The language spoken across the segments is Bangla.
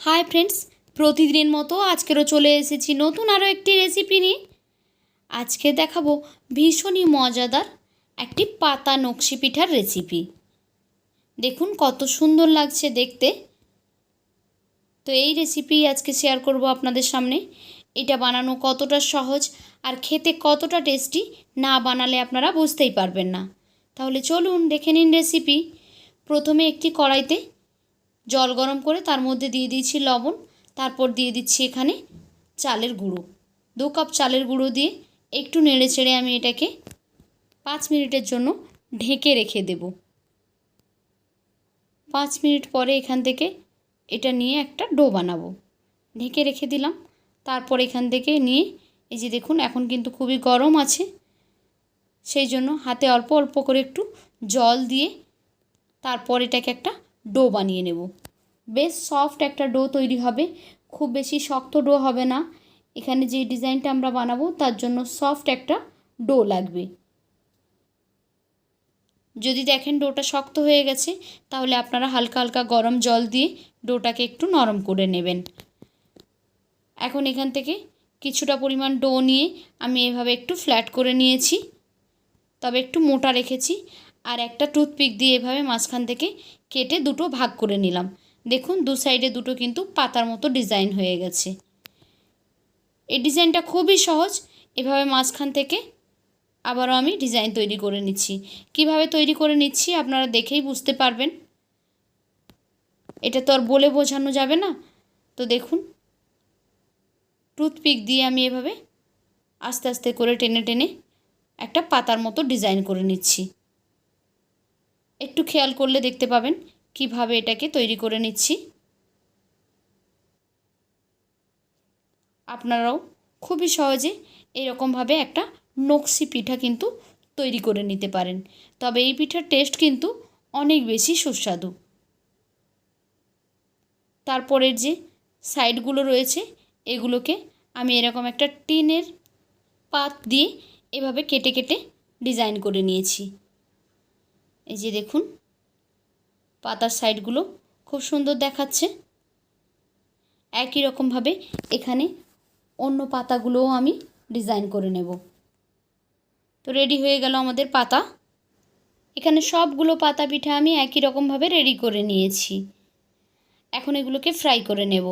হাই ফ্রেন্ডস প্রতিদিনের মতো আজকেরও চলে এসেছি নতুন আরও একটি রেসিপি নিয়ে। আজকে দেখাবো ভীষণই মজাদার একটি পাতা নকশি পিঠার রেসিপি দেখুন কত সুন্দর লাগছে দেখতে। তো এই রেসিপি আজকে শেয়ার করব আপনাদের সামনে। এটা বানানো কতটা সহজ আর খেতে কতটা টেস্টি না বানালে আপনারা বুঝতেই পারবেন না। তাহলে চলুন দেখে নিন রেসিপি প্রথমে একটি কড়াইতে জল গরম করে তার মধ্যে দিয়ে দিয়েছি লবণ, তারপর দিয়ে দিচ্ছি এখানে চালের গুঁড়ো। দু কাপ চালের গুঁড়ো দিয়ে একটু নেড়ে চেড়ে আমি এটাকে পাঁচ মিনিটের জন্য ঢেকে রেখে দেব। পাঁচ মিনিট পরে এখান থেকে এটা নিয়ে একটা ডো বানাবো। ঢেকে রেখে দিলাম। তারপর এখান থেকে নিয়ে এই যে দেখুন, এখন কিন্তু খুবই গরম আছে। সেই জন্য হাতে অল্প অল্প করে একটু জল দিয়ে তারপর এটাকে একটা ডো বানিয়ে নেব। বেশ সফট একটা ডো তৈরি হবে। খুব বেশি শক্ত ডো হবে না। এখানে যে ডিজাইনটা আমরা বানাবো, তার জন্য সফট একটা ডো লাগবে। যদি দেখেন ডোটা শক্ত হয়ে গেছে, তাহলে আপনারা হালকা হালকা গরম জল দিয়ে ডোটাকে একটু নরম করে নেবেন। এখন এখান থেকে কিছুটা পরিমাণ ডো নিয়ে আমি এভাবে একটু ফ্ল্যাট করে নিয়েছি। তবে একটু মোটা রেখেছি। আর একটা টুথপিক দিয়ে এভাবে মাঝখান থেকে কেটে দুটো ভাগ করে নিলাম। দেখুন, দু সাইডে দুটো কিন্তু পাতার মতো ডিজাইন হয়ে গেছে। এই ডিজাইনটা খুবই সহজ। এভাবে মাঝখান থেকে আবারও আমি ডিজাইন তৈরি করে নিচ্ছি। কীভাবে তৈরি করে নিচ্ছি আপনারা দেখেই বুঝতে পারবেন। এটা তো আর বলে বোঝানো যাবে না। তো দেখুন, টুথপিক দিয়ে আমি এভাবে আস্তে আস্তে করে টেনে টেনে একটা পাতার মতো ডিজাইন করে নিচ্ছি। একটু খেয়াল করলে দেখতে পাবেন কীভাবে এটাকে তৈরি করে নিচ্ছি। আপনারাও খুবই সহজে এরকমভাবে একটা নকশি পিঠা কিন্তু তৈরি করে নিতে পারেন। তবে এই পিঠার টেস্ট কিন্তু অনেক বেশি সুস্বাদু। তারপরের যে সাইডগুলো রয়েছে, এগুলোকে আমি এরকম একটা টিনের পাত দিয়ে এভাবে কেটে কেটে ডিজাইন করে নিয়েছি। এই যে দেখুন, পাতার সাইডগুলো খুব সুন্দর দেখাচ্ছে। একই রকমভাবে এখানে অন্য পাতাগুলোও আমি ডিজাইন করে নেব। তো রেডি হয়ে গেল আমাদের পাতা। এখানে সবগুলো পাতা পিঠা আমি একই রকমভাবে রেডি করে নিয়েছি। এখন এগুলোকে ফ্রাই করে নেব।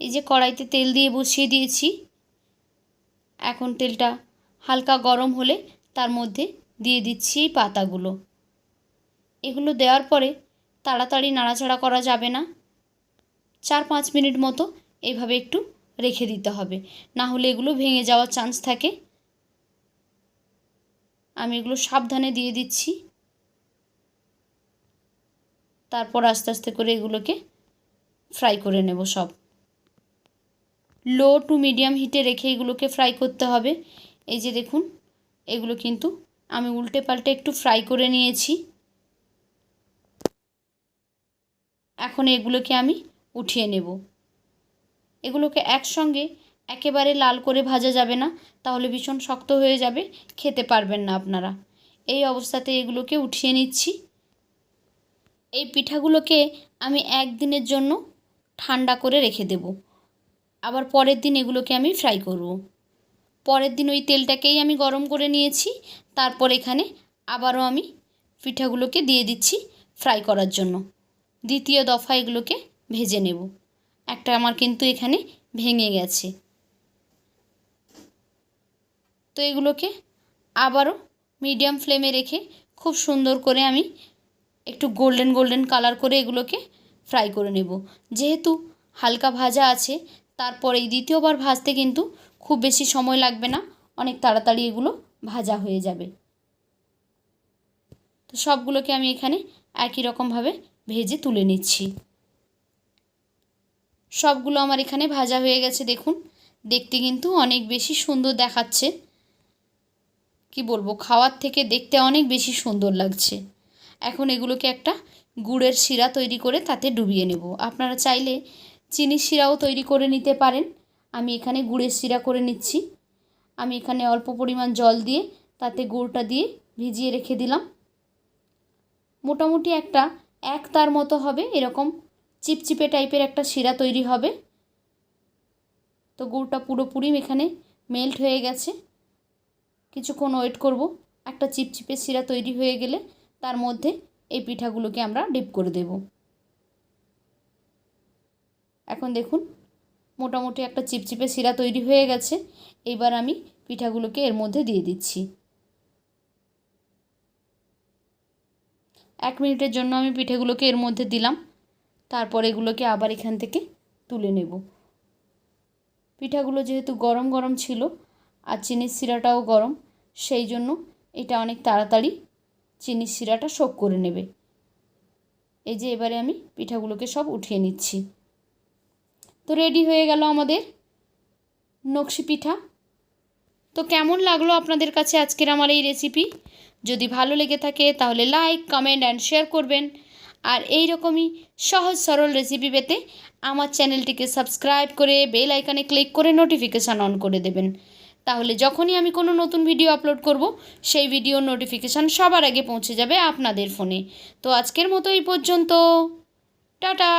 এই যে কড়াইতে তেল দিয়ে বসিয়ে দিয়েছি। এখন তেলটা হালকা গরম হলে তার মধ্যে দিয়ে দিচ্ছি এই পাতাগুলো। এগুলো দেওয়ার পরে তাড়াতাড়ি নাড়াচাড়া করা যাবে না। চার পাঁচ মিনিট মতো এইভাবে একটু রেখে দিতে হবে। না হলে এগুলো ভেঙে যাওয়ার চান্স থাকে। আমি এগুলো সাবধানে দিয়ে দিচ্ছি। তারপর আস্তে আস্তে করে এগুলোকে ফ্রাই করে নেব সব। লো টু মিডিয়াম হিটে রেখে এগুলোকে ফ্রাই করতে হবে। এই যে দেখুন, এগুলো কিন্তু আমি উল্টে পাল্টে একটু ফ্রাই করে নিয়েছি। এখন এগুলোকে আমি উঠিয়ে নেব। এগুলোকে একসঙ্গে একেবারে লাল করে ভাজা যাবে না, তাহলে ভীষণ শক্ত হয়ে যাবে, খেতে পারবেন না আপনারা। এই অবস্থাতে এগুলোকে উঠিয়ে নিচ্ছি। এই পিঠাগুলোকে আমি একদিনের জন্য ঠান্ডা করে রেখে দেব। আবার পরের দিন এগুলোকে আমি ফ্রাই করব। পরের দিন ওই তেলটাকেই আমি গরম করে নিয়েছি। তারপর এখানে আবারও আমি পিঠাগুলোকে দিয়ে দিচ্ছি ফ্রাই করার জন্য। দ্বিতীয় দফা এগুলোকে ভেজে নেব। একটা আমার কিন্তু এখানে ভেঙে গেছে। তো এগুলোকে আবারও মিডিয়াম ফ্লেমে রেখে খুব সুন্দর করে আমি একটু গোল্ডেন গোল্ডেন কালার করে এগুলোকে ফ্রাই করে নেব। যেহেতু হালকা ভাজা আছে তারপর এই দ্বিতীয়বার ভাজতে কিন্তু খুব বেশি সময় লাগবে না। অনেক তাড়াতাড়ি এগুলো ভাজা হয়ে যাবে। তো সবগুলোকে আমি এখানে একই রকমভাবে ভেজে তুলে নিচ্ছি। সবগুলো আমার এখানে ভাজা হয়ে গেছে, দেখুন। দেখতে কিন্তু অনেক বেশি সুন্দর দেখাচ্ছে। কি বলব, খাওয়ার থেকে দেখতে অনেক বেশি সুন্দর লাগছে। এখন এগুলোকে একটা গুড়ের শিরা তৈরি করে তাতে ডুবিয়ে নেব। আপনারা চাইলে চিনির শিরাও তৈরি করে নিতে পারেন। আমি এখানে গুড়ের শিরা করে নিচ্ছি। আমি এখানে অল্প পরিমাণ জল দিয়ে তাতে গুড়টা দিয়ে ভিজিয়ে রেখে দিলাম। মোটামুটি একটা এক তার মতো হবে, এরকম চিপচিপে টাইপের একটা শিরা তৈরি হবে। তো গুড়টা পুরোপুরি এখানে মেল্ট হয়ে গেছে। কিছুক্ষণ ওয়েট করব। একটা চিপচিপে শিরা তৈরি হয়ে গেলে তার মধ্যে এই পিঠাগুলোকে আমরা ডিপ করে দেব। এখন দেখুন, মোটামুটি একটা চিপচিপে শিরা তৈরি হয়ে গেছে। এবার আমি পিঠাগুলোকে এর মধ্যে দিয়ে দিচ্ছি। এক মিনিটের জন্য আমি পিঠেগুলোকে এর মধ্যে দিলাম। তারপর এগুলোকে আবার এখান থেকে তুলে নেব। পিঠাগুলো যেহেতু গরম গরম ছিল আর চিনির শিরাটাও গরম, সেই জন্য এটা অনেক তাড়াতাড়ি চিনির শিরাটা শোক করে নেবে। এই যে এবারে আমি পিঠাগুলোকে সব উঠিয়ে নিচ্ছি। তো রেডি হয়ে গেল আমাদের নকশি পিঠা। তো কেমন লাগল আপনাদের কাছে আজকের আমার এই রেসিপি যদি ভালো লেগে থাকে তাহলে লাইক কমেন্ট অ্যান্ড শেয়ার করবেন। আর এই রকমই সহজ সরল রেসিপি পেতে আমার চ্যানেলটিকে সাবস্ক্রাইব করে বেল আইকনে ক্লিক করে নোটিফিকেশান অন করে দেবেন। তাহলে যখনই আমি কোনো নতুন ভিডিও আপলোড করব, সেই ভিডিওর নোটিফিকেশান সবার আগে পৌঁছে যাবে আপনাদের ফোনে তো আজকের মতো এই পর্যন্ত। টাটা!